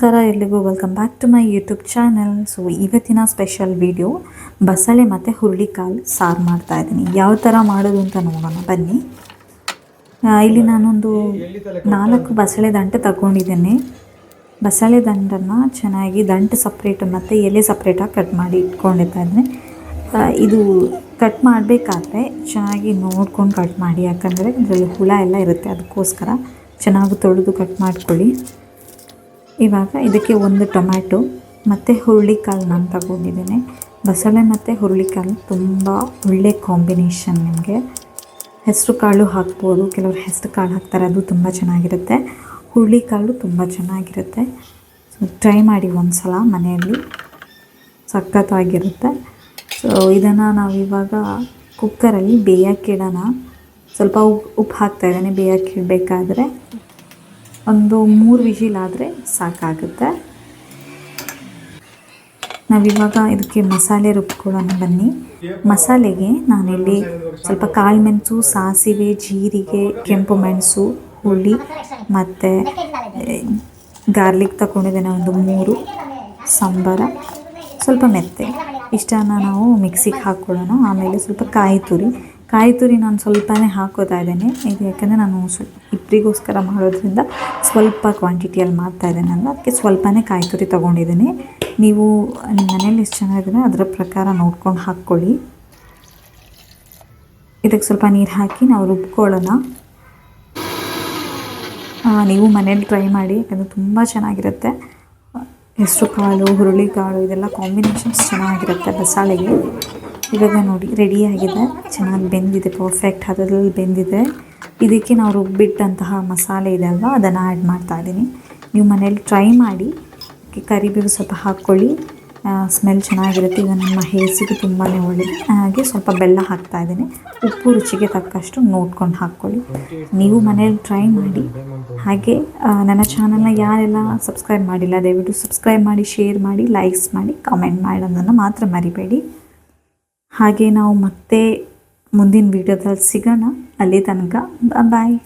ನಮಸ್ಕಾರ ಎಲ್ಲಿಗೂ welcome back to my YouTube channel so ಇವತ್ತಿನ ಸ್ಪೆಷಲ್ ವಿಡಿಯೋ ಬಸಳೆ ಮತ್ತು ಹುರುಳಿಕಾಳು ಸಾರು ಮಾಡ್ತಾ ಇದ್ದೀನಿ. ಯಾವ ಥರ ಮಾಡೋದು ಅಂತ ನೋಡೋಣ. ಬನ್ನಿ. ಇಲ್ಲಿ ನಾನೊಂದು ನಾಲ್ಕು ಬಸಳೆ ದಂಟು ತಗೊಂಡಿದ್ದೇನೆ. ಬಸಳೆ ದಂಡನ್ನು ಚೆನ್ನಾಗಿ ದಂಟು ಸಪ್ರೇಟ್ ಮತ್ತು ಎಲೆ ಸಪ್ರೇಟಾಗಿ ಕಟ್ ಮಾಡಿ ಇಟ್ಕೊಂಡಿರ್ತಾ ಇದ್ದೀನಿ ಇದು ಕಟ್ ಮಾಡಬೇಕಾದ್ರೆ ಚೆನ್ನಾಗಿ ನೋಡ್ಕೊಂಡು ಕಟ್ ಮಾಡಿ. ಯಾಕಂದರೆ ಇದರಲ್ಲಿ ಹುಳ ಎಲ್ಲ ಇರುತ್ತೆ. ಅದಕ್ಕೋಸ್ಕರ ಚೆನ್ನಾಗಿ ತೊಳೆದು ಕಟ್ ಮಾಡ್ಕೊಳ್ಳಿ. ಇವಾಗ ಇದಕ್ಕೆ ಒಂದು ಟೊಮ್ಯಾಟೊ ಮತ್ತು ಹುರುಳಿಕಾಳು ನಾನು ತಗೊಂಡಿದ್ದೇನೆ. ಬಸಳೆ ಮತ್ತು ಹುರುಳಿಕಾಳು ತುಂಬ ಒಳ್ಳೆ ಕಾಂಬಿನೇಷನ್ ನಿಮಗೆ. ಹೆಸರು ಕಾಳು ಹಾಕ್ಬೋದು, ಕೆಲವರು ಹೆಸರು ಕಾಳು ಹಾಕ್ತಾರೆ, ಅದು ತುಂಬ ಚೆನ್ನಾಗಿರುತ್ತೆ. ಹುರುಳಿಕಾಳು ತುಂಬ ಚೆನ್ನಾಗಿರುತ್ತೆ. ಸೊ ಟ್ರೈ ಮಾಡಿ ಒಂದು ಸಲ ಮನೆಯಲ್ಲಿ. ಸಖತ್ತಾಗಿರುತ್ತೆ. ಸೊ ಇದನ್ನು ನಾವಿವಾಗ ಕುಕ್ಕರಲ್ಲಿ ಬೇಯಕ್ಕಿಡೋಣ ಸ್ವಲ್ಪ ಉಪ್ಪು ಉಪ್ಪು ಹಾಕ್ತಾ ಬೇಯಕ್ಕೆ ಬೇಯಕ್ಕಿಡಬೇಕಾದ್ರೆ ಒಂದು ಮೂರು ವಿಜಿಲ್ ಆದರೆ ಸಾಕಾಗುತ್ತೆ. ನಾವಿವಾಗ ಇದಕ್ಕೆ ಮಸಾಲೆ ರುಬ್ಕೊಳ್ಳೋಣ ಬನ್ನಿ. ಮಸಾಲೆಗೆ ನಾನಿಲ್ಲಿ ಸ್ವಲ್ಪ ಕಾಳು ಮೆಣಸು ಸಾಸಿವೆ, ಜೀರಿಗೆ, ಕೆಂಪು ಮೆಣಸು, ಹುಳಿ ಮತ್ತು ಗಾರ್ಲಿಕ್ ತಗೊಂಡಿದ್ದೇನೆ ಒಂದು ಮೂರು. ಸಾಂಬಾರ. ಸ್ವಲ್ಪ ಮೆತ್ತೆ. ಇಷ್ಟನ್ನು ನಾವು ಮಿಕ್ಸಿಗೆ ಹಾಕ್ಕೊಳ್ಳೋಣ ಆಮೇಲೆ ಸ್ವಲ್ಪ ಕಾಯಿ ತುರಿ. ಕಾಯಿ ತುರಿ ನಾನು ಸ್ವಲ್ಪನೇ ಹಾಕೋತಾ ಇದ್ದೇನೆ. ಇದು ಯಾಕಂದರೆ ನಾನು ಸ್ವಲ್ಪ ಇಬ್ಬರಿಗೋಸ್ಕರ ಮಾಡೋದ್ರಿಂದ ಸ್ವಲ್ಪ ಕ್ವಾಂಟಿಟಿಯಲ್ಲಿ ಮಾಡ್ತಾ ಇದ್ದೇನೆ. ಅದಕ್ಕೆ ಸ್ವಲ್ಪನೇ ಕಾಯಿ ತುರಿ ತೊಗೊಂಡಿದ್ದೀನಿ. ನೀವು ಮನೇಲಿ ಎಷ್ಟು ಚೆನ್ನಾಗಿದೆ ಅದರ ಪ್ರಕಾರ ನೋಡ್ಕೊಂಡು ಹಾಕ್ಕೊಳ್ಳಿ. ಇದಕ್ಕೆ ಸ್ವಲ್ಪ ನೀರು ಹಾಕಿ ನಾವು ರುಬ್ಕೊಳ್ಳೋಣ. ನೀವು ಮನೇಲಿ ಟ್ರೈ ಮಾಡಿ, ಯಾಕಂದರೆ ತುಂಬ ಚೆನ್ನಾಗಿರುತ್ತೆ. ಹೆಸರು ಕಾಳು, ಹುರುಳಿಕಾಳು, ಇದೆಲ್ಲ ಕಾಂಬಿನೇಷನ್ಸ್ ಚೆನ್ನಾಗಿರುತ್ತೆ ಬಸಾಳೆಗೆ ಇವಾಗ ನೋಡಿ. ರೆಡಿ ಆಗಿದೆ. ಚೆನ್ನಾಗಿ ಬೆಂದಿದೆ ಪರ್ಫೆಕ್ಟ್ ಹದದಲ್ಲಿ ಬೆಂದಿದೆ. ಇದಕ್ಕೆ ನಾವು ರುಬ್ಬಿಟ್ಟಂತಹ ಮಸಾಲೆ ಇದೆ ಅಲ್ವಾ, ಅದನ್ನು ಆ್ಯಡ್ ಮಾಡ್ತಾ ಇದ್ದೀನಿ ನೀವು ಮನೇಲಿ ಟ್ರೈ ಮಾಡಿ ಕರಿಬೇವು ಸ್ವಲ್ಪ ಹಾಕ್ಕೊಳ್ಳಿ. ಸ್ಮೆಲ್ ಚೆನ್ನಾಗಿರುತ್ತೆ. ಈಗ ನಮ್ಮ ಹೇಸಿಗೆ ತುಂಬಾ ಒಳ್ಳೆಯದು ಹಾಗೆ ಸ್ವಲ್ಪ ಬೆಲ್ಲ ಹಾಕ್ತಾ ಇದ್ದೀನಿ ಉಪ್ಪು ರುಚಿಗೆ ತಕ್ಕಷ್ಟು ನೋಡ್ಕೊಂಡು ಹಾಕ್ಕೊಳ್ಳಿ. ನೀವು ಮನೇಲಿ ಟ್ರೈ ಮಾಡಿ. ಹಾಗೆ ನನ್ನ ಚಾನಲ್ನ ಯಾರೆಲ್ಲ ಸಬ್ಸ್ಕ್ರೈಬ್ ಮಾಡಿಲ್ಲ, ದಯವಿಟ್ಟು ಸಬ್ಸ್ಕ್ರೈಬ್ ಮಾಡಿ ಶೇರ್ ಮಾಡಿ ಲೈಕ್ಸ್ ಮಾಡಿ ಕಾಮೆಂಟ್ ಮಾಡೋದನ್ನು ಮಾತ್ರ ಮರಿಬೇಡಿ. ಹಾಗೆ ನಾವು ಮತ್ತೆ ಮುಂದಿನ ವೀಡಿಯೋದಲ್ಲಿ ಸಿಗೋಣ. ಅಲ್ಲಿ ತನಕ ಬಾಯ್